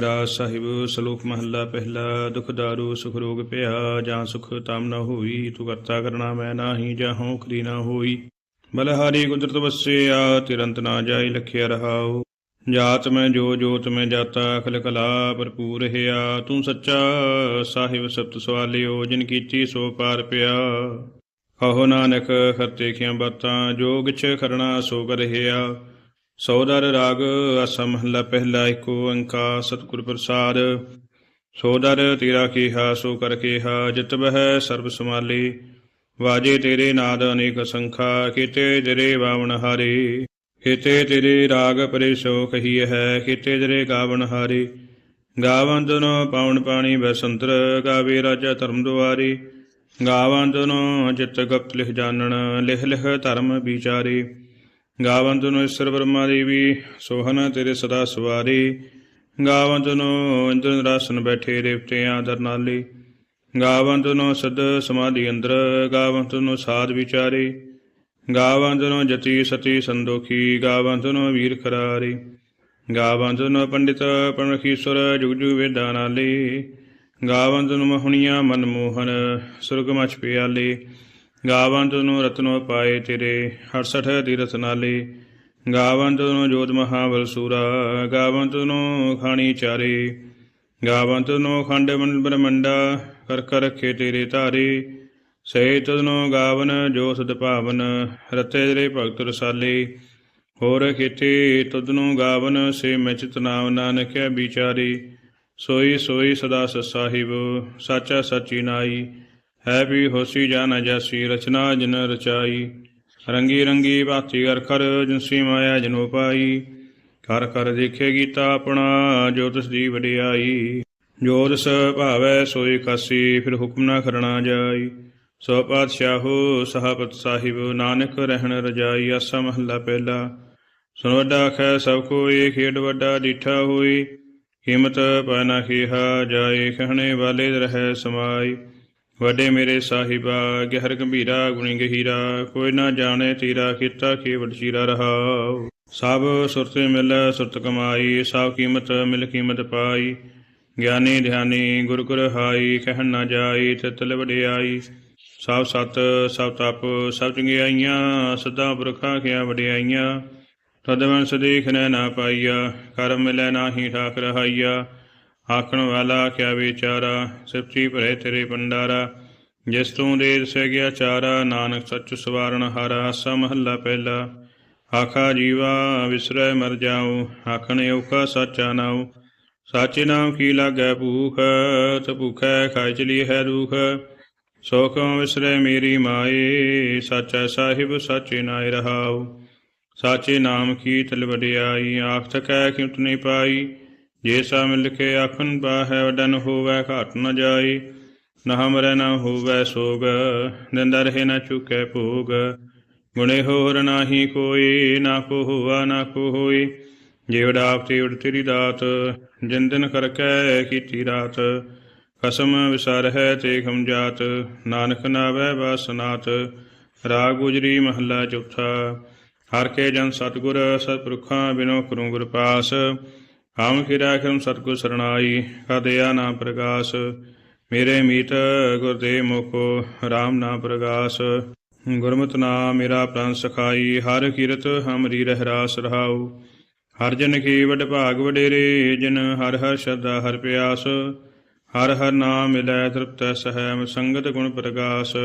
ਰਾਜ ਸਾਹਿਬ ਸ਼ਲੋਕ ਮਹੱਲਾ ਪਹਿਲਾ, ਦੁਖ ਦਾਰੂ, ਸੁਖ ਰੋਗ ਭਇਆ ਜਾਂ ਸੁਖ ਤਾਮ ਨਾ ਹੋਈ, ਤੂੰ ਕਰਤਾ ਕਰਨਾ ਮੈਂ ਨਾਹੀ, ਜਾਂ ਹਉ ਖਰੀ ਨ ਹੋਈ। ਬਲਹਾਰੀ ਕੁਦਰਤ ਵਸਿਆ ਤਿਰੰਤ ਨਾ ਜਾਈ ਲਖਿਆ ਰਹਾਉ। ਜਾਤ ਮੈਂ ਜੋ ਜੋਤ ਮੈਂ ਜਾਤਾ, ਅਖਲ ਕਲਾ ਭਰਪੂਰ ਹਿਆ ਤੂੰ ਸੱਚਾ ਸਾਹਿਬ ਸਬਤ ਸਵਾਲਿਓ, ਜਿਨ ਕੀਤੀ ਸੋ ਪਾਰ ਪਿਆ। ਕਹੋ ਨਾਨਕ ਖਰਤੇ ਖਿਆ ਬਾਤਾਂ, ਜੋ ਕਿਛ ਕਰਣਾ ਸੋ ਕਰ ਸੋਦਰ ਰਾਗ ਅਸਮ ਮਹਲਾ ਪਹਿਲਾ ਏਕ ਓੰਕਾਰ ਸਤਿਗੁਰ ਪ੍ਰਸਾਦ। ਸੋਦਰ ਤੇਰਾ ਕੀਹਾ, ਸੋ ਕਰ ਕੀਹਾ, ਜਿਤ ਬਹਿ ਸਰਬ ਸਮਾਲੀ ਵਾਜੇ ਤੇਰੇ ਨਾਦ ਅਨੇਕ ਸੰਖਾ, ਕੀਤੇ ਤੇਰੇ ਬਾਵਨ ਹਾਰੇ। ਕੀਤੇ ਤੇਰੇ ਰਾਗ ਪਰੇ ਸੋ ਕਹੀ ਹੈ, ਕੀਤੇ ਤੇਰੇ ਗਾਵਨ ਹਾਰੇ। ਗਾਵੰਦਨ ਪਾਵਨ ਪਾਣੀ ਬਸੰਤਰ ਗਾਵੇ ਰਾਜਾ ਧਰਮ ਦੁਆਰੀ। ਗਾਵੰਦਨ ਜਿਤ ਗਪਤ ਲਿਖ ਜਾਣਨ, ਲਿਖ ਲਿਖ ਧਰਮ ਵਿਚਾਰੇ। ਗਾਵੰਤ ਨੂੰ ਈਸ਼ਰ ਬ੍ਰਹਮਾ ਦੇਵੀ ਸੋਹਨ ਤੇਰੇ ਸਦਾ ਸਵਾਰੀ। ਗਾਵੰਤ ਨੂੰ ਇੰਦਰ ਰਾਸਨ ਬੈਠੇ ਦੇਵਤੇ ਦਰਨਾਲੀ ਨਾਲੇ। ਗਾਵੰਤ ਨੂੰ ਸਦ ਸਮਾਧੀ ਅੰਦਰ, ਗਾਵੰਤ ਨੂੰ ਸਾਧ ਵਿਚਾਰੇ। ਗਾਵੰਤ ਨੂੰ ਜਤੀ ਸਤੀ ਸੰਦੋਖੀ, ਗਾਵੰਤ ਨੂੰ ਵੀਰ ਖਰਾਰੀ। ਗਾਵੰਤ ਨੂੰ ਪੰਡਿਤ ਪਰਮਖੀਸ਼ਵਰ, ਜੁਗ ਜੁਗ ਵੇਦਾਂ ਨਾਲੇ। ਗਾਵੰਤ ਨੂੰ ਮਹੁਣੀਆਂ ਮਨਮੋਹਨ, ਸੁਰਗ ਮਚ ਪਿਆਲੇ। ਗਾਵੰਤ ਨੂੰ ਰਤਨੋ ਪਾਏ ਤੇਰੇ 68 ਤੀਰਥ ਨਾਲੇ। ਗਾਵੰਤ ਨੂੰ ਜੋਤ ਮਹਾਵਲ ਸੂਰਾ, ਗਾਵੰਤ ਨੂੰ ਖਾਣੀ ਚਾਰੇ। ਗਾਵੰਤ ਨੂੰ ਖੰਡ ਮੰਡਲ ਬ੍ਰਹਮੰਡਾ, ਕਰ ਕਰ ਰੱਖੇ ਤੇਰੇ ਧਾਰੇ। ਸੇ ਤਦਨੋ ਗਾਵਨ, ਜੋ ਸਦ ਭਾਵਨ, ਰਤੇ ਤੇਰੇ ਭਗਤ ਰਸਾਲੇ। ਹੋਰ ਕੀਤੇ ਤਦਨੋ ਗਾਵਨ, ਸੇ ਮੈਂ ਚਿਤ ਨਾਮ ਨਾਨਕਿਆ ਵਿਚਾਰੇ। ਸੋਈ ਸੋਈ ਸਦਾ ਸਤ ਸਾਹਿਬ, ਸਾਚਾ ਸਾਚੀ ਨਾਈ। ਹੈ ਵੀ ਹੋਸੀ ਜਾਨ ਜਾਸੀ ਰਚਨਾ ਜਿਨ ਰਚਾਈ। ਰੰਗੀ ਰੰਗੀ ਭਾਤੀ ਕਰ ਕਰ ਜਿਨਸੀ ਮਾਇਆ ਜਨੋ ਪਾਈ। ਕਰ ਕਰ ਦੇਖੇ ਗੀਤਾ ਆਪਣਾ ਜੋ ਤਿਸ ਦੀ ਵਡਿਆਈ। ਜੋ ਤਿਸ ਭਾਵੈ ਸੋਈ ਕਾਸੀ, ਫਿਰ ਹੁਕਮ ਨਾ ਕਰਣਾ ਜਾਈ। ਸੋ ਪਾਤਸ਼ਾਹੋ, ਸਹਾਬਤ ਸਾਹਿਬ, ਨਾਨਕ ਰਹਿਣ ਰਜਾਈ, ਆਸਾ ਮਹੱਲਾ ਪਹਿਲਾ। ਸੁਨ ਵੱਡਾ ਖੈ ਸਭ ਕੋਈ ਖੇਡ ਵੱਡਾ ਡੀਠਾ ਹੋਈ। ਕੀਮਤ ਪਾਨਾ ਖੀਹਾ ਜਾਏ ਕਹਿਣੇ ਵਾਲੇ ਰਹਿ ਸਮਾਈ। ਵਡੇ ਮੇਰੇ ਸਾਹਿਬਾ, ਗਹਿਰ ਗੰਭੀਰਾ, ਗੁਣੀ ਗਹੀਰਾ, ਕੋਈ ਨਾ ਜਾਣੇ ਤੀਰਾ ਕੀਤਾ ਕੀ ਵਡਚੀਰਾ ਰਹਾ ਸਭ ਸੁਰਤੇ ਮਿਲ, ਸੁਰਤ ਕਮਾਈ, ਸਭ ਕੀਮਤ ਮਿਲ ਕੀਮਤ ਪਾਈ। ਗਿਆਨੀ ਧਿਆਨੀ ਗੁਰ ਗੁਰ ਹਾਈ, ਕਹਿਣ ਨਾ ਜਾਈ ਤਿਤਲ ਵਡਿਆਈ। ਸਭ ਸਤ, ਸਭ ਤਪ, ਸਭ ਚੰਗਿਆਈਆਂ ਸਦਾ ਪੁਰਖਾਂ ਕਿਆ ਵਡਿਆਈਆਂ। ਤਦ ਦੇਖ ਨੈ ਨਾ ਪਾਈਆ, ਕਰਮ ਮਿਲੈ ਨਾਹੀ ਠਾਕ ਰਹਾਈਆ ਆਖਣ ਵਾਲਾ ਕਿਆ ਵਿਚਾਰਾ, ਸੱਚੀ ਭਰੇ ਤੇਰੇ ਪੰਡਾਰਾ ਜਿਸ ਤੂੰ ਦੇ ਦਸਿਆ ਗਿਆ ਚਾਰਾ, ਨਾਨਕ ਸੱਚ ਸਵਾਰਨ ਹਾਰਾ ਆਸਾ ਮਹੱਲਾ ਪਹਿਲਾ। ਆਖਾ ਜੀਵਾ, ਵਿਸਰੈ ਮਰ ਜਾਉ, ਆਖਣ ਔਕਾ ਸਾਚਾ ਨਾਉ। ਸਾਚੇ ਨਾਮ ਕੀ ਲਾਗੈ ਭੂਖ, ਤ ਭੁਖੈ ਖਾਇ ਚਲੀ ਹੈ ਦੁਖ ਸੋ ਵਿਸਰੈ ਮੇਰੀ ਮਾਏ, ਸਾਚਾ ਸਾਹਿਬ ਸਾਚੇ ਨਾਇ ਰਹਾਉ। ਸਾਚੇ ਨਾਮ ਕੀ ਤਲ ਵਡਿਆਈ ਆਖ ਥਕੈ ਕਿਉਟ ਨਹੀਂ ਪਾਈ। ਜੇ ਸਾ ਮਿਲ ਕੇ ਆਖਣ ਪਾਹੈ ਵਡਨ ਹੋਵੈ ਘਾਟ ਨ ਜਾਈ। ਨਾ ਹਮਰੈ ਨ ਹੋਵੈ ਸੋਗ ਨਿੰਦਾ ਰਹੇ ਨ ਚੁਕੈ ਭੋਗ। ਗੁਣੇ ਹੋਰ ਨਾਹੀ ਕੋਈ, ਨਾ ਕੋ ਹੋਆ, ਨਾ ਕੋ ਹੋਈ। ਜੇ ਵਡਾਪ ਤੇ ਉਡ ਤੇਰੀ ਦਾਤ, ਜਿਨ ਦਿਨ ਕਰਕੈ ਕੀਤੀ ਰਾਤ। ਕਸਮ ਵਿਸਰ ਹੈ ਤੇ ਖਮ ਜਾਤ, ਨਾਨਕ ਨਾਵੈ ਬਾਸਨਾਤ ਰਾਗ ਗੁਜਰੀ ਮਹੱਲਾ ਚੌਥਾ, ਹਰ ਕੇ ਜਨ ਸਤਗੁਰ ਸਤਪੁਰਖਾਂ ਬਿਨੋ ਕਰੂੰ ਗੁਰ ਪਾਸ। ਹਮ ਕਿਰਿਆ ਕਰਮ ਸਤਿਗੁਰ ਸਰਣਾਈ ਕਦਿਆ ਨਾ ਪ੍ਰਗਾਸ, ਮੇਰੇ ਮੀਤ ਗੁਰਦੇ ਮੁਖੋ RAM ਨਾ ਪ੍ਰਗਾਸ। ਗੁਰਮਤਿ ਨਾਮ ਮੇਰਾ ਪ੍ਰਾਨ ਸਖਾਈ, ਹਰ ਕੀਰਤ ਹਮਰੀ ਰਹਿ ਰਾਸ ਰਹਾਉ। ਹਰ ਜਨ ਕੀ ਵਡ ਭਾਗ ਵਡੇਰੇ, ਜਿਨ ਹਰ ਹਰ ਸ਼ਰਧਾ ਹਰ ਪਿਆਸ। ਹਰ ਹਰ ਨਾਮ ਮਿਲੈ ਤ੍ਰਿਪਤੈ ਸਹਿਮ ਸੰਗਤ ਗੁਣ ਪ੍ਰਗਾਸ।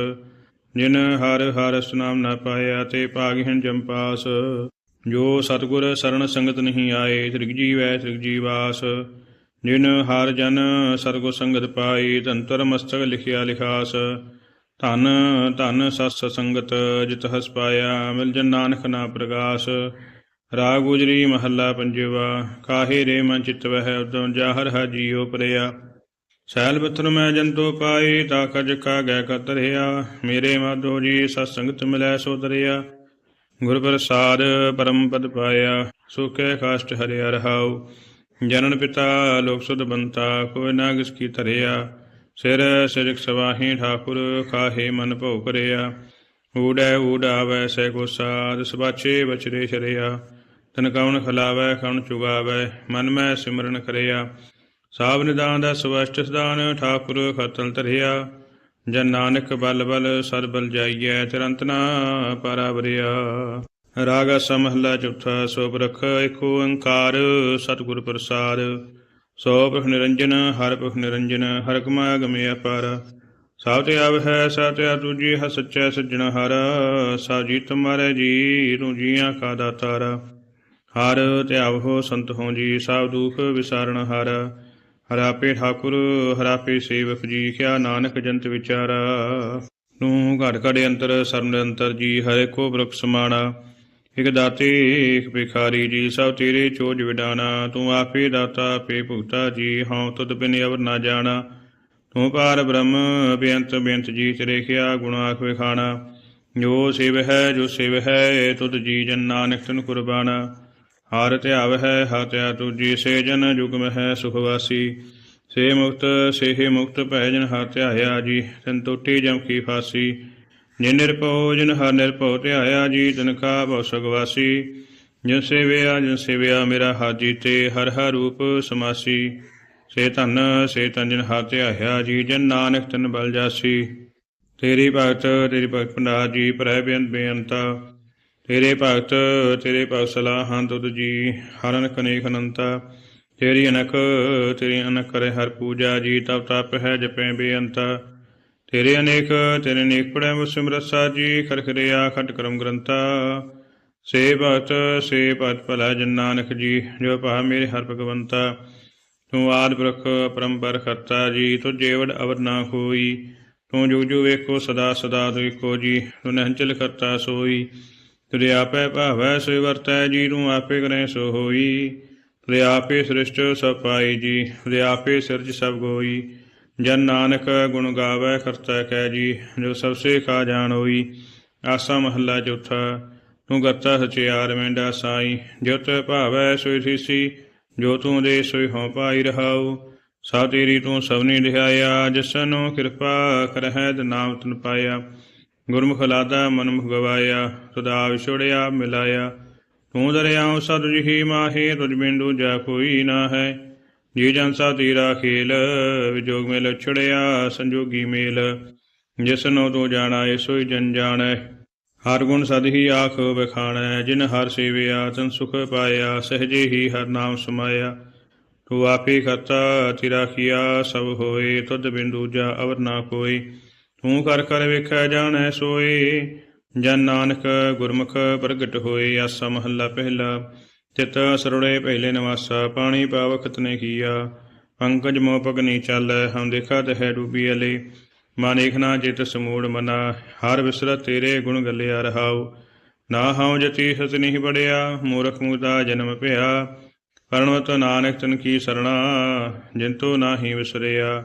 ਜਿਨ ਹਰ ਹਰ ਸੁਨਾਮ ਨਾ ਪਾਇਆ, ਤੇ ਭਾਗਹੀਣ ਜੰਪਾਸ ਜੋ ਸਤਗੁਰ ਸਰਣ ਸੰਗਤ ਨਹੀਂ ਆਏ, ਤ੍ਰਿਗ ਜੀਵੈ ਤ੍ਰਿਗ ਜੀਵਾਸ। ਜਿਨ ਹਰ ਜਨ ਸਰਗੁ ਸੰਗਤ ਪਾਈ, ਤੰਤਰ ਮਸਤਕ ਲਿਖਿਆ ਲਿਖਾਸ। ਧਨ ਧਨ ਸਤ ਸੰਗਤ ਜਿਤ ਹਸ ਪਾਇਆ, ਮਿਲ ਜਨ ਨਾਨਕ ਨਾ ਪ੍ਰਗਾਸ। ਰਾਗ ਗੁਜਰੀ ਮਹੱਲਾ ਪੰਜਵਾ, ਕਾਹੇ ਰੇ ਮਨ ਚਿਤ ਵਹਿ ਉਦਮ ਜਾਹਰ ਹ ਜੀਉ ਪਰਿਆ। ਸੈਲ ਬਤਨ ਮੈਂ ਜੰਤੋ ਪਾਈ, ਤਾ ਕਜ ਕਾ ਗੈ ਕਤਰਿਆ। ਮੇਰੇ ਮਾਧੋ ਜੀ ਸਤ ਸੰਗਤ ਮਿਲੈ ਸੋ ਦਰਿਆ। ਗੁਰ ਪ੍ਰਸਾਦ ਪਰਮ ਪਦ ਪਾਇਆ, ਸੁਖੇ ਕਾਸ਼ਟ ਹਰਿਆ ਰਹਾਉ। ਜਨਨ ਪਿਤਾ ਲੋਕ ਸੁਧ ਬੰਤਾ, ਕੋਈ ਨਾ ਕਿਸ ਕੀ ਧਰਿਆ। ਸਿਰ ਸਿਰਕ ਸਵਾਹੀ ਠਾਕੁਰ ਖਾਹੇ ਮਨ ਭਉ ਕਰਿਆ। ਊੜੈ ਊੜਾਵੈ ਸੈ ਕੋ ਸਾਧ, ਸਬਾਚੇ ਬਚਰੇ ਸ਼ਰਿਆ ਤਨ ਕਉਣ ਖਲਾਵੈ, ਕਉਣ ਚੁਗਾਵੈ, ਮਨ ਮੈਂ ਸਿਮਰਨ ਕਰਿਆ। ਸਾਬ ਨਿਦਾਨ ਦਾ ਸਵਸ਼ਟ ਸਦਾਨ ਠਾਕੁਰ ਖਤਲ ਧਰਿਆ। ਜਨ ਨਾਨਕ ਬਲ ਬਲ ਸਦ ਬਲ ਜਾਈਐ, ਚਰੰਤ ਨਾ ਪਰਾਵਰਿਆ। ਰਾਗ ਆਸਾ ਚੌਥਾ ਸੋ ਪ੍ਰਖ ਏਕ ਓੰਕਾਰ ਸਤਿਗੁਰ ਪ੍ਰਸਾਦ ਸੋ ਪ੍ਰਖ ਨਿਰੰਜਨ, ਹਰ ਪ੍ਰਖ ਨਿਰੰਜਨ, ਹਰ ਕਮਾ ਗਮੇ ਅਪਾਰ। ਸਭ ਤੇ ਆਵ ਹੈ ਸਤਿਆ ਤੁਜੀ ਹ ਸੱਚਾ ਸੱਜਣ ਹਰ। ਸਾਜੀ ਤੁਮਾਰੇ ਜੀ, ਤੂੰ ਜੀਆਂ ਕਾ ਦਾਤਾਰ। ਹਰ ਧਿਆਵ ਹੋ, ਸੰਤ ਹੋ ਜੀ ਸਭ ਦੁਖ ਵਿਸਾਰਨ ਹਰ। ਹਰਾਪੇ ਠਾਕੁਰ ਹਰਾਪੇ ਸੇਵਕ ਜੀ ਕਿਆ ਨਾਨਕ ਜੰਤ ਵਿਚਾਰਾ। ਤੂੰ ਘੜ ਘੜੇ ਅੰਤਰ, ਸਰਨ ਅੰਤਰ ਜੀ, ਹਰੇ ਕੋ ਬ੍ਰਖ ਸਮਾਣਾ ਇਕ ਦਾਤੇ, ਇਕ ਭਿਖਾਰੀ ਜੀ, ਸਭ ਤੇਰੇ ਚੋਜ ਵਿਡਾਨਾ ਤੂੰ ਆਪੇ ਦਾਤਾ, ਆਪੇ ਭੁਗਤਾ ਜੀ, ਹਉ ਤੁਧ ਬਿਨ ਅਵਰ ਨਾ ਜਾਣਾ। ਤੂੰ ਪਾਰ ਬ੍ਰਹਮ, ਬੇਅੰਤ ਬੇਅੰਤ ਜੀ, ਤੇਰੇ ਕਿਆ ਗੁਣ ਆਖ ਵਿਖਾਣਾ। ਜੋ ਸਿਵ ਹੈ, ਜੋ ਸਿਵ ਹੈ ਤੁਧ ਜੀ ਜਨ ਨਾਨਕ ਤਨ ਕੁਰਬਾਨਾ ਹਰ ਧਿਆਵ ਹੈ ਹਾ ਧਿਆ ਤੁਜੀ ਸੇ ਜਨ ਜੁਗਮ ਹੈ ਸੁਖਵਾਸੀ ਸੇ ਮੁਕਤ, ਸੇਹੇ ਮੁਕਤ ਭੈ ਜਨ ਹਾ ਧਿਆਇਆ ਜੀ ਸੰਤੋਟੀ ਜਮ ਕੀ ਫਾਸੀ। ਜਿਨ ਨਿਰਭਉ, ਜਿਨ ਹਰ ਨਿਰਭਉ ਧਿਆਇਆ ਜੀ, ਤਨ ਕਾ ਭਉ ਸਗਵਾਸੀ ਜਿਨ ਸੇਵਿਆ ਜਿਨ ਸੇਵਿਆ ਮੇਰਾ ਹਾਜੀ ਤੇ ਹਰ ਹਰ ਰੂਪ ਸਮਾਸੀ। ਸੇ ਧਨ, ਸੇ ਤਨ ਜਨ ਹਾ ਧਿਆਇਆ ਜੀ, ਜਨ ਨਾਨਕ ਤਨ ਬਲ ਜਾਸੀ। ਤੇਰੀ ਭਗਤ ਤੇਰੀ ਭਗਤ ਭੰਡਾਰ ਜੀ, ਪ੍ਰਹਿ ਬੇਅੰਤ ਬੇਅੰਤਾ। ਤੇਰੇ ਭਗਤ ਤੇਰੇ ਭਗਤ ਸਲਾਹਾਂ ਤੁਧ ਜੀ ਹਰਨ ਕਨੇਕ ਅਨੰਤਾ। ਤੇਰੀ ਅਨਕ ਤੇਰੀ ਅਨਕ ਕਰੇ ਹਰ ਪੂਜਾ ਜੀ ਤਪ ਤਪ ਹੈ ਜਪੈ ਬੇਅੰਤਾ। ਤੇਰੇ ਅਨੇਕ, ਤੇਰੇ ਨੇਕ ਪੜੈ ਮੁਸਿਮਰਤ ਸਾਜੀ ਖਰਖਰਿਆ ਖਟ ਕਰਮ ਗ੍ਰੰਥਾ। ਸੇ ਭਗਤ ਸੇ ਭਗਤ ਭਲਾ ਜਨ ਜੀ, ਜੋ ਭਾ ਮੇਰੇ ਹਰ ਭਗਵੰਤਾ। ਤੂੰ ਆਦ ਬ੍ਰਖ ਪਰੰਪਰ ਕਰਤਾ ਜੀ ਤੁ ਜੇਵੜ ਅਵਰ ਨਾ ਹੋਈ ਤੂੰ ਜੁਗ ਜੁਗ ਵੇਖੋ, ਸਦਾ ਸਦਾ ਤੂੰ ਏਕੋ ਜੀ, ਤੂੰ ਨਹੰਚਲ ਕਰਤਾ ਸੋਈ। ਤੁਰੇ ਆਪੇ ਭਾਵੈ ਸੋਈ ਵਰਤੈ ਜੀ ਤੂੰ ਆਪੇ ਕਰੇ ਸੋ ਹੋਈ। ਤੁਰੇ ਆਪੇ ਸ੍ਰਿਸ਼ਟ ਸਭ ਪਾਈ ਜੀ, ਤੁਰੇ ਆਪੇ ਸਿਰਜ ਸਭ ਗੋਈ। ਜਨ ਨਾਨਕ ਗੁਣ ਗਾਵੇ ਕਰਤਾ ਕਹਿ ਜੀ, ਜੋ ਸਭ ਸੇ ਕਾ ਜਾਣ ਹੋਈ। ਆਸਾ ਮਹੱਲਾ ਚੌਥਾ, ਤੂੰ ਗੱਤਾ ਸਚਿਆਰ ਮੈਂਡਾ ਸਾਈ। ਜੋ ਤੇ ਭਾਵੈ ਸੋਈ ਥੀਸੀ ਜੋ ਤੂੰ ਦੇ ਸੋਈ ਹੋ ਪਾਈ ਰਹਾਉ। ਸਾ ਤੇਰੀ ਤੂੰ ਸਭਨੀ ਲਿਹਾਇਆ ਜਿਸਨੋ ਕਿਰਪਾ ਕਰਹਿ ਤੇ ਨਾਮ ਤਨ ਪਾਇਆ। ਗੁਰਮੁਖ ਲਾਦਾ ਮਨਮੁਖ ਗਵਾਇਆ ਸਦਾ ਵਿਛੋੜਿਆ, ਮਿਲਾਇਆ। ਤੂੰ ਦਰਿਆਉ ਸਦ ਜਿਹੀ ਮਾਹੇ, ਤੁਝ ਬਿੰਦੂ ਜਾ ਕੋਈ ਨਾ ਹੈ ਜੀ ਜਨ ਸਾ ਤੇਰਾ ਖੇਲ, ਵਿਜੋਗ ਮੇ ਲਛੜਿਆ ਸੰਜੋਗੀ ਮੇਲ। ਜਿਸਨੋ ਤੂੰ ਜਾਣਾ ਏ ਸੋਈ ਜਨ ਜਾਣੈ। ਹਰ ਗੁਣ ਸਦ ਹੀ ਆਖ ਬਖਾਣੈ ਜਿਨ ਹਰ ਸੇਵਿਆ, ਤਨ ਸੁਖ ਪਾਇਆ, ਸਹਜੇ ਹੀ ਹਰ ਨਾਮ ਸਮਾਇਆ। ਤੂੰ ਆਪੇ ਕਰਤਾ, ਤੇਰਾ ਕੀਆ, ਸਭ ਹੋਏ, ਤੁਧ ਬਿੰਦੂ ਜਾ ਅਵਰ ਨਾ ਕੋਈ। ਤੂੰ ਕਰ ਕਰ ਵੇਖੈ ਜਾਣੈ ਸੋਏ। ਜਨ ਨਾਨਕ ਗੁਰਮੁਖ ਪ੍ਰਗਟ ਹੋਏ, ਆਸਾ ਮਹੱਲਾ ਪਹਿਲਾ। ਤਿਤ ਸਰੁੜੇ ਪਹਿਲੇ ਨਵਾਸਾ, ਪਾਣੀ ਪਾਵਖਤ ਨੇ ਕੀਆ। ਪੰਕਜ ਮੋ ਪਗਨੀ ਚਾਲੈ ਹਮ ਦੇਖਾ ਤਹਿ ਡੂਬੀ ਅਲੇ। ਮਨ ਏਖਨਾ ਜਿਤ ਸਮੂੜ ਮਨਾ, ਹਰ ਵਿਸਰਤ ਤੇਰੇ ਗੁਣ ਗੱਲਿਆ ਰਹਾਉ। ਨਾ ਹਉ ਜਤੀ ਹਤ ਨਹੀਂ ਬੜਿਆ, ਮੂਰਖ ਮੁਦਾ ਜਨਮ ਭਇਆ। ਕਰਣਵਤ ਨਾਨਕ ਤਨ ਕੀ ਸਰਣਾ ਜਿੰਤੋ ਨਾਹੀ ਵਿਸਰਿਆ।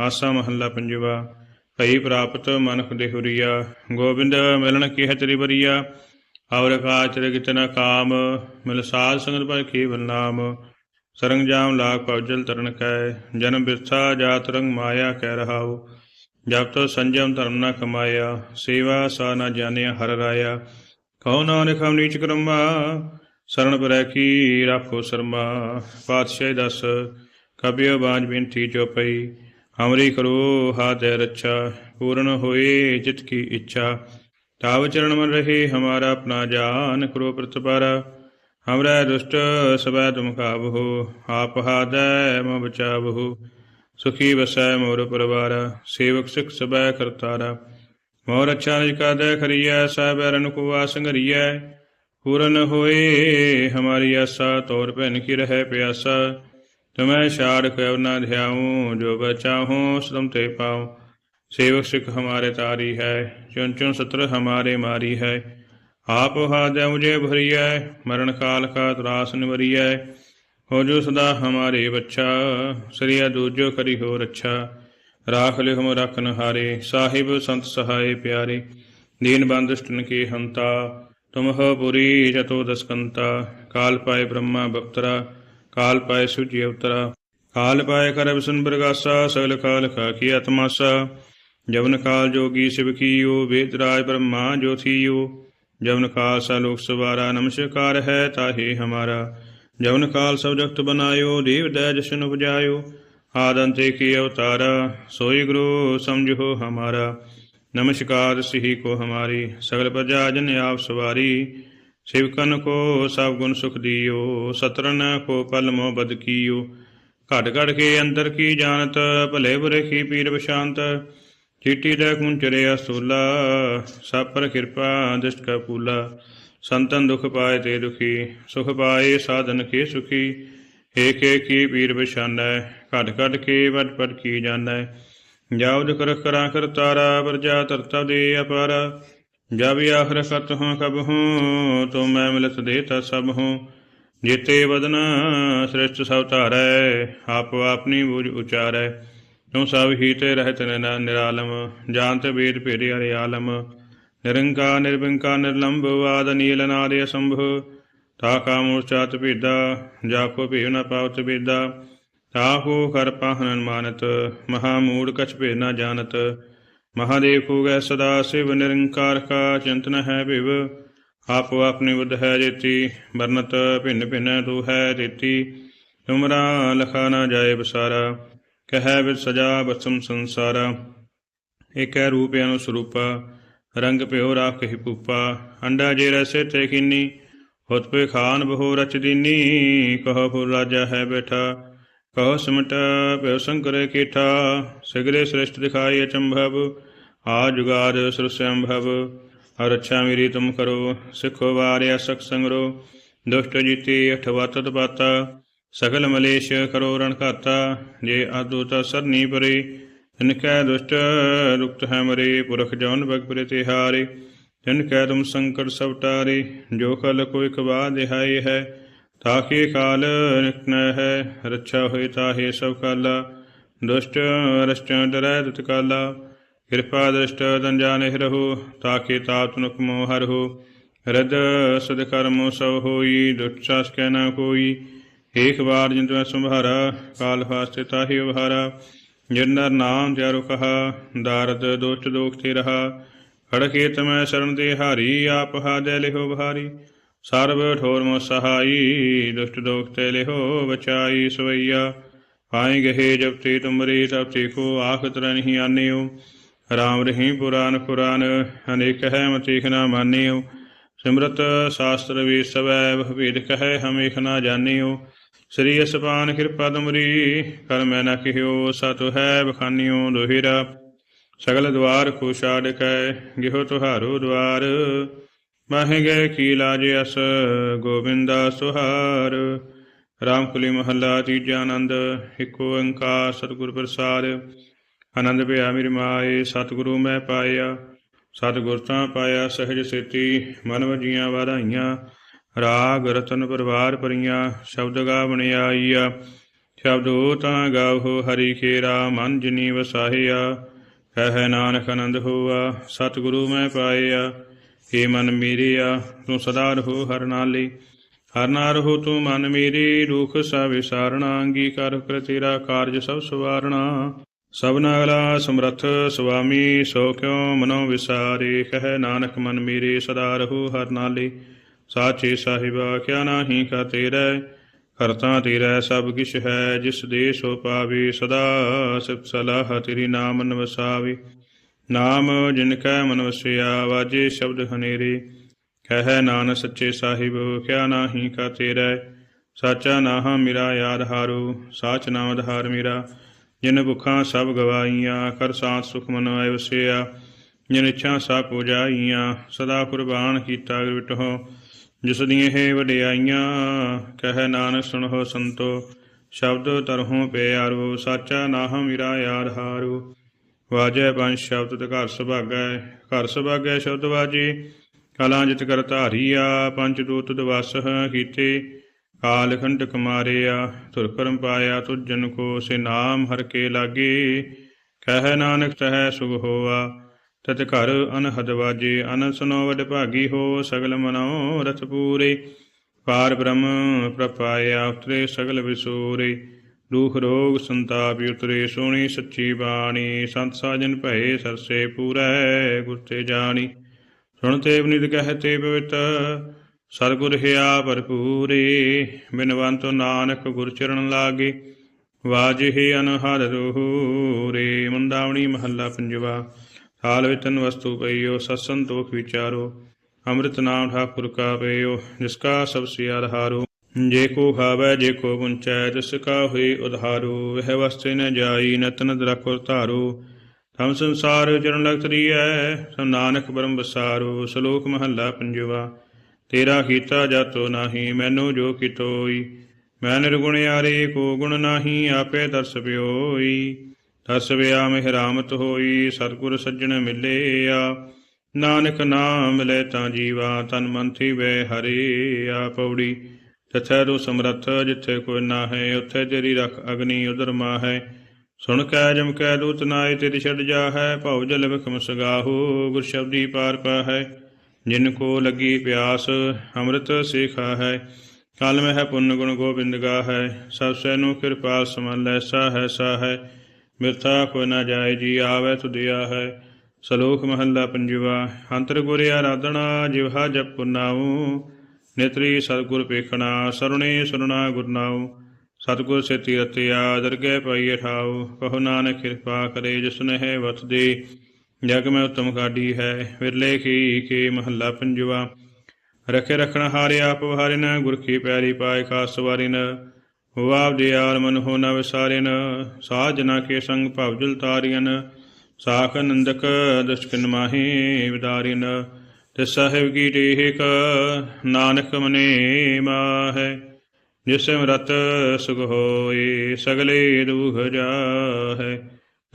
ਆਸਾ ਮਹੱਲਾ ਪੰਜਵਾ। ਭਈ ਪ੍ਰਾਪਤ ਮਨੁਖ ਦੇਹੁਰੀਆ, ਗੋਬਿੰਦ ਮਿਲਣ ਕੀ ਹੈ ਤੇਰੀ ਬਰੀਆ ਔਰ ਕਾਚਰ ਕਿਤਨਾ ਕਾਮ, ਮਿਲ ਸਾਧ ਸੰਗਤ ਪਰ ਕੇਵਲ ਨਾਮ। ਸਰੰਗ ਜਾਮ ਲਾਗ ਪਵਜਲ ਤਰਨ ਕੈ, ਜਨਮ ਬਿਰਥਾ ਜਾਤ ਰੰਗ ਮਾਇਆ ਕਹਿ ਰਹਾਉ। ਜਬ ਤੋ ਸੰਜਮ ਧਰਮ ਨਾ ਕਮਾਇਆ, ਸੇਵਾ ਸਾ ਨਾ ਜਾਣਿਆ ਹਰ ਰਾਇਆ। ਕਹੋ ਨਾਨਕ ਹਮ ਨੀਚ ਕਰਮਾ ਸਰਣ ਪਰੈ ਕੀ ਰਾਖੋ ਸਰਮਾ। ਪਾਤਸ਼ਾਹ ਦਸ ਕਬਿਓ ਬਾਜ ਬੇਨਤੀ ਜੋ ਪਈ ਹਮਰੀ ਕਰੋ ਹਾਥੈ ਰੱਛਾ, ਪੂਰਨ ਹੋਏ ਜਿਤ ਕੀ ਇੱਛਾ। ਤਾਵ ਚਰਨ ਮਨ ਰਹੇ, ਹਮਾਰਾ ਆਪਣਾ ਜਾਨ ਕਰੋ ਪ੍ਰਤਪਾਰਾ। ਹਮਰਾ ਦੁਸ਼ਟ ਸਬੈ ਤੁਮ ਕਾਬਹੋ ਆਪ ਹਾਦੈ ਮ ਬਚਾਵਹੋ। ਸੁਖੀ ਵਸੈ ਮੋਰ ਪਰਵਾਰ, ਸੇਵਕ ਸਿਖ ਸਬੈ ਕਰਤਾਰਾ। ਮੋਰ ਅੱਛਾ ਨਿਜ ਕਾਦੈ ਖਰੀਐ ਸਹਿਬ ਰਨ ਕੋ ਆਸੰਗਰੀਐ ਪੂਰਨ ਹੋਏ, ਹਮਾਰੀ ਆਸਾ, ਤੋਰ ਭੈਨ ਕੀ ਰਹਿ ਪਿਆਸਾ। ਤੁਮੈ ਸ਼ਾਰ ਕੈ ਨਾ ਧਿਆਉ, ਜੋ ਬਚਾਹੂ ਸ੍ਰਮ ਤੇ ਪਾਉ। ਸੇਵਕ ਸਿਖ ਹਮਾਰੇ ਤਾਰੀ ਹੈ ਚੁਨ ਚੁਨ ਸਤਰ ਹਮਾਰੇ ਮਾਰੀ ਹੈ। ਆਪ ਹਾਦੈ ਮੁਝੇ ਭਰੀਐ, ਮਰਨ ਕਾਲ ਕਾ ਤਰਾਸ ਨਿਵਰੀਐ। ਹੋ ਜੋ ਸਦਾ ਹਮਾਰੇ ਬੱਚਾ, ਸ੍ਰੀਆ ਦੂਜੋ ਕਰੀ ਹੋ ਰੱਛਾ ਰਾਖ ਲਿਖ ਹਮ ਰਖਨ ਹਾਰੇ ਸਾਹਿਬ ਸੰਤ ਸਹਾਏ ਪਿਆਰੇ। ਦੀਨ ਬੰਦਸ਼ਟਨ ਕੀ ਹੰਤਾ, ਤੁਮਹ ਪੁਰੀ ਜਤੋ ਦਸਕੰਤਾ। ਕਾਲ ਪਾਏ ਬ੍ਰਹਮਾ ਬਪਤਰਾ ਕਾਲ ਪਾਏ ਸੁਜੀ ਅਵਤਰਾ ਕਾਲ ਪਾਏ ਕਰਬ ਸੁਨ ਬਰਗਾਸਾ, ਸਗਲ ਕਾਲ ਖਾ ਕੀ ਆਤਮਾਸਾ ਜਵਨ ਕਾਲ ਜੋਗੀ ਸਿਵ ਕੀਓ, ਵੇਦ ਰਾਜ ਬ੍ਰਹਮਾ ਜੋਥੀਓ ਜਵਨ ਕਾਲ ਸਾ ਲੋਕ ਸਵਾਰਾ, ਨਮਸਕਾਰ ਹੈ ਤਾਹੀ ਹਮਾਰਾ। ਜਵਨ ਕਾਲ ਸਭ ਜਗਤ ਬਨਾਇਓ, ਦੇਵ ਦਇ ਜਸ਼ਨ ਉਪਜਾਇਓ। ਆਦੰਤੇ ਕੀ ਅਵਤਾਰਾ, ਸੋਈ ਗੁਰੂ ਸਮਝੋ ਹਮਾਰਾ। ਨਮਸਕਾਰ ਸਿਹੀ ਕੋ ਹਮਾਰੀ, ਸਗਲ ਪ੍ਰਜਾ ਜਨ ਆਪ ਸਵਾਰੀ। ਸਿਵਕਨ ਕੋ ਸਭ ਗੁਣ ਸੁਖ ਦਿਓ ਸਤਰਨ ਕੋ ਪਲ ਮੋ ਬਦ ਕੀਓ। ਘਟ ਘੜ ਕੇ ਅੰਦਰ ਕੀ ਜਾਣਤ, ਭਲੇ ਬੁਰੇ ਕੀ ਪੀਰ ਬਸ਼ਾਂਤ ਚੀਟੀ ਦਾ ਕੁੰਚਰੇ ਅਸੂਲਾ ਸਾਪਰ ਕਿਰਪਾ ਦਿਸ਼ਟ ਕਾ ਪੂਲਾ ਸੰਤਨ ਦੁਖ ਪਾਏ ਤੇ ਦੁਖੀ, ਸੁਖ ਪਾਏ ਸਾਧਨ ਕੇ ਸੁਖੀ। ਏਕ ਏਕ ਕੀ ਪੀਰ ਬਸ਼ਾਨੈ ਘਟ ਘਟ ਕੇ ਵਟ ਪਟ ਕੀ ਜਾਣੈ। ਜਾਉ ਜਕਰ ਕਰਾਂ ਕਰਤਾਰਾ ਵਰਜਾ ਤਰਤਾ ਦੇ ਅਪਾਰਾ। ਜਬ ਆਖਰ ਸਤ ਹਾਂ ਕਬ ਹੂੰ, ਤੋ ਮੈਂ ਮਿਲਤ ਦੇ ਤਾ ਸਭ ਹੂੰ। ਜੀਤੇ ਬਦਨ ਸ੍ਰਿਸ਼ਟ ਸਭ ਧਾਰੈ, ਆਪ ਆਪਣੀ ਬੂਝ ਉਚਾਰੈ। ਤੂੰ ਸਭ ਹੀ ਤੇ ਰਹਿਤ ਨਿਰਾ- ਨਿਰਾਲਮ ਜਾਣਤ ਵੇਦ ਭੇਦੇ ਹਰਿ ਆਲਮ। ਨਿਰੰਕਾਰ ਨਿਰਵਿੰਕਾਰ ਨਿਰਲੰਭ ਆਦ ਨੀਲ ਨਾਦ ਅਸੰਭ। ਤਾ ਕਾ ਮੂਰਛਾਤ ਭੇਦਾ, ਜਾ ਕੋ ਭੇਵ ਨ ਪਾਵਤ ਭੇਦਾ ਤਾਹੂ ਕਰ ਪਾਹਨ ਮਾਨਤ ਮਹਾ ਮੂੜ ਕਛ ਭੇਦ ਨ ਜਾਣਤ। ਮਹਾਦੇਵ ਹੋ ਗਏ ਸਦਾ ਸਿਵ ਨਿਰੰਕਾਰ ਕਾ ਚਿੰਤਨ ਹੈ ਭਿਵ। ਆਪੋ ਆਪਣੀ ਬੁੱਧ ਹੈ ਜੇਤੀ ਵਰਨਤ ਭਿੰਨ ਭਿੰਨ ਤੂ ਹੈ ਤੇਤੀ। ਤੁਮਰਾ ਲਖਾ ਨ ਜਾਏ ਬਸਾਰਾ, ਕਹੈ ਵਿਦ ਸਜਾ ਬਸਮ ਸੰਸਾਰਾ। ਏਕੈ ਰੂਪ ਅਨੁਸਰੂਪਾ, ਰੰਗ ਭਿਓ ਰਾਖ ਕਹੀ ਪੂਪਾ ਅੰਡਾ ਜੇ ਰਸੇ ਤੇ ਕੀਨੀ ਹੁਤ ਪੇ ਖਾਨ ਬਹੋ ਰਚ ਦੀਨੀ। ਕਹੋ ਫੁਰ ਰਾਜਾ ਹੈ ਬੈਠਾ, ਕਹੋ ਸਿਮਟ ਭਿਓ ਸੰਕਰੇ ਕੀਠਾ। ਸਿਗਰੇ ਸ੍ਰਿਸ਼ਟ ਦਿਖਾਈ ਅਚੰਭਵ ਆ ਜੁਗਾਦ ਸੁਰਸ ਅੰਭਵ ਹਰ ਅੱਛਾ ਮੇਰੀ ਤੁਮ ਕਰੋ, ਸਿੱਖੋ ਵਾਰਿਆ ਸਖ ਸੰਗਰੋ, ਦੁਸ਼ਟ ਜੀਤੀ ਅਠਵਾ ਤਤ ਪਾਤਾ, ਸਗਲ ਮਲੇਸ਼ ਕਰੋ ਰਣ ਘਾਤਾ, ਜੇ ਆਦੂਤ ਸਰਨੀ ਪਰੇ, ਤਿਨ ਕੈ ਦੁਸ਼ਟ ਰੁਕਤ ਹੈ ਮਰੇ, ਪੁਰਖ ਜਨ ਭਗ ਪਰੇ ਤਿਹਾਰੇ ਤਿਨ ਕੈ ਤੁਮ ਸੰਕਟ ਸਭ ਟਾਰੇ, ਜੋ ਕਲ ਕੋਈ ਕਵਾ ਦਿਹਾਈ ਹੈ ਤਾਕੇ ਕਾਲ ਨਿਕਨ ਹੈ, ਰੱਛਾ ਹੋਏ ਤਾਹੇ ਸਭ ਕਾਲਾ, ਦੁਸ਼ਟ ਰਸ਼ਟ ਡਰੈ ਦਤ ਕਾਲਾ ਕਿਰਪਾ ਦ੍ਰਿਸ਼ਟ ਤਨ ਜਾਣਿ ਰਹੋ ਤਾਕੇ ਤਾਪ ਨੁਕ ਮੋਹ ਹਰਹੁ। ਰਦ ਸਦ ਕਰਮ ਸਭ ਹੋਈ ਦੁਸ਼ਟ ਸਾਸ ਨਾ ਕੋਈ। ਏਕ ਵਾਰ ਜਿਨ ਤੁਮੈ ਸੰਭਾਰਾ, ਕਾਲ ਫਾਸਤੇ ਤਾਹੀ ਉਭਾਰਾ। ਜਿਨ ਨਰ ਨਾਮ ਤਿਆਰੋ ਕਹਾ, ਦਾਰਦ ਦੋਚ ਦੋਖ ਤੇ ਰਹਾ। ਖੜਕੇ ਤਮੈ ਸ਼ਰਨ ਦੇ ਹਾਰੀ, ਆਪ ਹਾਦੈ ਲਿਹੋ ਭਾਰੀ। ਸਰਬ ਠੋਰ ਮੋ ਸਹਾਈ, ਦੁਸ਼ਟ ਦੋਖ ਤੇ ਲਿਹੋ ਬਚਾਈ ਸਵਈਆ। ਪਾਏ ਗਹੇ ਜਬ ਤੇ ਤੁਮਰੀ ਤਬ ਤੇ ਕੋ ਆਖਤ ਨਹੀਂ ਆਨਿਓ। ਰਾਮ ਰਹੀਮ ਪੁਰਾਨ ਪੁਰਾਨ, ਅਨੇਕ ਹੈ ਮਤੀਖ ਨਾ ਮਾਨਿਓ। ਸਿਮਰਤ ਸ਼ਾਸਤਰ ਵੀ ਸਵੈ ਭੇਦ ਕਹੈ ਹਮੇਖ ਨਾ ਜਾਣਿਓ। ਸ੍ਰੀ ਅਸਪਾਨ ਕਿਰਪਾ ਤੁਮਰੀ, ਕਰ ਮੈਂ ਨਾ ਕਿਹੋ ਸਤੁ ਹੈ ਬਖਾਨਿਓ ਦੋਹਿਰਾ ਸਗਲ ਦਵਾਰ ਕੋ ਛਾੜ ਕੈ, ਗਿਹੋ ਤੁਹਾਰੋ ਦਵਾਰ। ਮਾਹਿ ਗਏ ਕੀ ਲਾਜ ਅਸ, ਗੋਬਿੰਦਾ ਸੁਹਾਰ। ਰਾਮ ਕੁਲੀ ਮਹੱਲਾ ਤੀਜਾ ਆਨੰਦ, ਇਕ ਓੰਕਾਰ ਸਤਿਗੁਰ ਪ੍ਰਸਾਦ। ਆਨੰਦ ਪਿਆ ਮੇਰੀ ਮਾਏ ਸਤਿਗੁਰੂ ਮੈਂ ਪਾਇਆ। ਸਤਿਗੁਰ ਤਾਂ ਪਾਇਆ, ਸਹਿਜ ਸੇਤੀ, ਮਨ ਵਜੀਆਂ ਵਧਾਈਆਂ। ਰਾਗ ਰਤਨ ਪਰਵਾਰ ਪਰੀਆਂ ਸ਼ਬਦ ਗਾ ਬਣਾਈਆ ਸ਼ਬਦੋ ਤਾਂ ਗਾਵੋ, ਹਰੀ ਖੇਰਾ, ਮਨ ਜਿਨੀ ਵਸਾਹਿਆ। ਕਹਿ ਨਾਨਕ ਆਨੰਦ ਹੋਆ, ਸਤਿਗੁਰੂ ਮੈਂ ਪਾਇਆ। ਏ ਮਨ ਮੇਰਿਆ ਤੂੰ ਸਦਾ ਰਹੋ ਹਰ ਨਾਲੇ। ਹਰ ਨਾਲ ਰਹੋ ਤੂੰ ਮਨ ਮੇਰੇ ਦੁਖ ਸਭ ਵਿਸਾਰਣਾ ਅੰਗੀਕਾਰ ਕਰ ਤੇਰਾ ਕਾਰਜ ਸਭ ਸਵਾਰਣਾ ਸਭਨਾ ਅਗਲਾ ਸਮਰਥ, ਸੁਆਮੀ ਸੋ ਕਿਉ ਮਨੋ ਵਿਸਾਰੇ? ਕਹਿ ਨਾਨਕ ਮਨ ਮੇਰੇ, ਸਦਾ ਰਹੂ ਹਰ ਨਾਲੇ। ਸਾਚੇ ਸਾਹਿਬਾ, ਕਿਆ ਨਾਹੀ ਕਾ ਤੇਰਾ? ਕਰਤਾ ਤੇਰਾ ਸਭ ਕਿਛ ਹੈ, ਜਿਸ ਦੇ ਸੋ ਪਾਵੇ, ਸਦਾ ਸਿਫਤ ਸਲਾਹ ਤੇਰੀ ਨਾਮ ਮਨ ਨਾਮ ਜਿਨ ਕੈ ਮਨ ਵਸਿਆ, ਵਾਜੇ ਸ਼ਬਦ ਹਨੇਰੇ। ਕਹਿ ਨਾਨਕ ਸੱਚੇ ਸਾਹਿਬ, ਕਿਆ ਨਾਹੀ ਕਾ ਤੇਰਾ? ਸਾਚਾ ਨਾਹ ਮੇਰਾ ਯਾਦ ਹਾਰੂ, ਸਾਚ ਨਾਮ ਆਧਾਰ ਮੇਰਾ। ਜਿਨ ਭੁੱਖਾਂ ਸਭ ਗਵਾਈਆਂ ਕਰ ਸਾਥ ਸੁਖ ਮਨ ਆਇ ਵਸਿਆ। ਜਿਨ ਇੱਛਾ ਸਭ ਪੁਜਾਈਆਂ ਸਦਾ ਕੁਰਬਾਨ ਕੀਤਾ ਵਿਟਹੁ। ਜਿਸ ਦੀਆਂ ਹੈ ਵਡਿਆਈਆਂ, ਕਹਿ ਨਾਨਕ ਸੁਣੋ ਸੰਤੋ। ਸ਼ਬਦ ਤਰਹੁ ਪਿਆਰੋ, ਸਾਚਾ ਨਾਹ ਮੇਰਾ ਯਾਰ ਹਾਰੂ। ਵਾਜੈ ਪੰਜ ਸ਼ਬਦ ਤੇ ਘਰ ਸੁਭਾਗੈ ਘਰ ਸੁਭਾਗੈ ਸ਼ਬਦ ਵਾਜੇ। ਕਲਾਂ ਜਿਤ ਕਰ ਧਾਰੀਆ, ਪੰਜ ਦੂਤ ਦਵਸ ਕੀਤੇ। ਕਾਲ ਖੰਡਕ ਮਾਰਿਆ ਤੁਰ ਕਰਮ ਪਾਇਆ ਤੁਜਨ ਕੋ, ਸੇ ਨਾਮ ਹਰ ਕੇ ਲਾਗੇ। ਕਹਿ ਨਾਨਕ ਸਹਿ ਸੁਖ ਹੋਆ, ਤਤ ਘਰ ਅਨਹਦ ਵਾਜੇ। ਅਨ ਵਡ ਭਾਗੀ ਹੋ, ਸਗਲ ਮਨੋ ਰਥ ਪੂਰੇ। ਪਾਰ ਬ੍ਰਹਮ ਪ੍ਰਪਾਇਆ, ਉਤਰੇ ਸਗਲ ਵਿਸੂਰੇ। ਦੁਖ ਰੋਗ ਸੰਤਾਪ ਉਤਰੇ, ਸੋਣੀ ਸੱਚੀ ਬਾਣੀ। ਸੰਤ ਸਾਜਨ ਭਏ ਸਰਸੇ ਪੂਰੈ, ਗੁਰ ਤੇ ਜਾਣੀ। ਸੁਣ ਤੇ ਬਨਿਤ ਕਹਤੇ ਪਵਿੱਤ ਸਤਿਗੁਰ ਹਿਆ ਭਰਪੂਰੇ, ਬਿਨਵੰਤ ਨਾਨਕ ਗੁਰ ਚਰਨ ਲਾਗੇ। ਵਾਜੇ ਅਨਹਰ ਰੋਹ ਰੇ ਮੁੰਦਾਵਣੀ ਮਹੱਲਾ ਪੰਜਵਾ। ਹਾਲ ਵਿਤਨ ਵਸਤੂ ਪਈਓ ਸਤਸੰ ਵਿਚਾਰੋ। ਅੰਮ੍ਰਿਤ ਨਾਮ ਠਾਕੁਰ ਕਾ ਪਈਓ ਜਿਸ ਕਾ ਸਭ ਸਿਆਰ ਹਾਰੋ। ਜੇ ਕੋ ਖਾਵੈ ਜੇ ਕੋ ਪੁੰਚੈ ਤਿਸ ਕਾ ਹੋਏ ਉਧਾਰੋ। ਵਹਿ ਵਸਤੇ ਨ ਜਾਈ, ਨਤਨ ਦਰਖੁਰ ਧਾਰੋ। ਥਮ ਸੰਸਾਰ ਚਰਨ ਹੈ ਸੋ ਨਾਨਕ ਬਰਮ ਬਸਾਰੋ। ਸ਼ਲੋਕ ਮਹੱਲਾ ਪੰਜਵਾ। ਤੇਰਾ ਕੀਤਾ ਜਾਤੋ ਨਾਹੀ, ਮੈਨੂੰ ਜੋ ਕਿਤੋਈ। ਮੈਂ ਨਿਰਗੁਣ ਨਿਰਗੁਣਿਆਰੇ ਕੋ ਗੁਣ ਨਾਹੀ, ਆਪੇ ਦਰਸ ਪਿਓਈ। ਦਸ ਵਿਆ ਮਿਹ ਹੋਈ, ਸਤਿਗੁਰ ਸੱਜਣ ਮਿਲੇ ਆ ਨਾਨਕ ਨਾਮ ਲੈ ਤਾਂ ਜੀਵਾ, ਤਨ ਮਨ ਥੀਵੇ ਹਰੇ ਆ ਪੌੜੀ ਤਥੈ ਤੂੰ ਸਮਰਥ, ਜਿੱਥੇ ਕੋਈ ਨਾ ਹੈ ਉੱਥੇ ਤੇਰੀ ਰਖ ਅਗਨੀ ਉਦਰ ਮਾ ਹੈ ਸੁਣ ਕੈ, ਜਮ ਕੈ, ਦੂਤ ਨਾਏ, ਤੇਰੀ ਛੱਡ ਜਾ ਹੈ ਭਉ ਜਲ ਵਿਖਮ ਸਗਾਹੋ, ਗੁਰ ਸ਼ਬਦੀ ਪਾਰ ਪਾ ਹੈ ਜਿਨ ਕੋ ਲੱਗੀ ਪਿਆਸ, ਅੰਮ੍ਰਿਤ ਸੇਖਾ ਹੈ। ਕਲ ਮਹਿ ਪੁੰਨ ਗੁਣ ਗੋਬਿੰਦ ਗਾ ਹੈ ਸਭ ਸੈ ਨੂੰ ਕਿਰਪਾਲ ਸਮਨ ਲੈਸਾ ਹੈ, ਸਾ ਹੈ। ਮਿਰਥਾ ਕੋ ਨ ਜਾਏ, ਜੀ ਆਵੇ ਤੁਧਿਆ ਹੈ। ਸ਼ਲੋਕ ਮਹੱਲਾ ਪੰਜਵਾ, ਅੰਤਰ ਗੁਰ ਆਰਾਧਨਾ, ਜਿਵਹਾ ਜਪ ਨਾਉ। ਨੇਤਰੀ ਸਤਿਗੁਰ ਪੇਖਣਾ, ਸਰੁਣੇ ਸੁਰਣਾ ਗੁਰਨਾਉ ਸਤਿਗੁਰ ਸੇਤੀ ਰਤਿਆ ਦਰਗਹਿ ਪਾਈ ਠਾਉ ਕਹੋ ਨਾਨਕ ਕਿਰਪਾ ਕਰੇ, ਜਿਸ ਨਹਿ ਵਤ ਦੇ ਜਗ ਮੈਂ ਉਤਮ ਕਾਢੀ ਹੈ, ਵਿਰਲੇ ਕੀ ਕੇ ਮਹੱਲਾ ਪੰਜਵਾ। ਰਖੇ ਰਖਣ ਹਾਰੇ ਆਪ ਹਾਰਿਨ ਗੁਰ ਕੀ ਪਿਆਰੀ ਪਾਏ ਖਾਸ ਸਵਾਰਿਨ। ਵਾਵ ਦਿਆਲ ਮਨ ਹੋ ਨ ਵਿਸਾਰਿਨ ਸਾਜਨਾ ਕੇ ਸੰਗ ਭਵਜਲ ਤਾਰਿਨ। ਸਾਖ ਨੰਦਕ ਦਸ਼ਕਨ ਮਾਹੀ ਵਿਦਾਰਿਨ। ਤੇ ਸਾਹਿਬ ਕੀ ਟੇਕ, ਨਾਨਕ ਮਨੇ ਮਾਹੈ। ਜਿਸ ਮਰਤ ਸੁਖ ਹੋਏ, ਸਗਲੇ ਦੁਖ ਜਾਹੈ।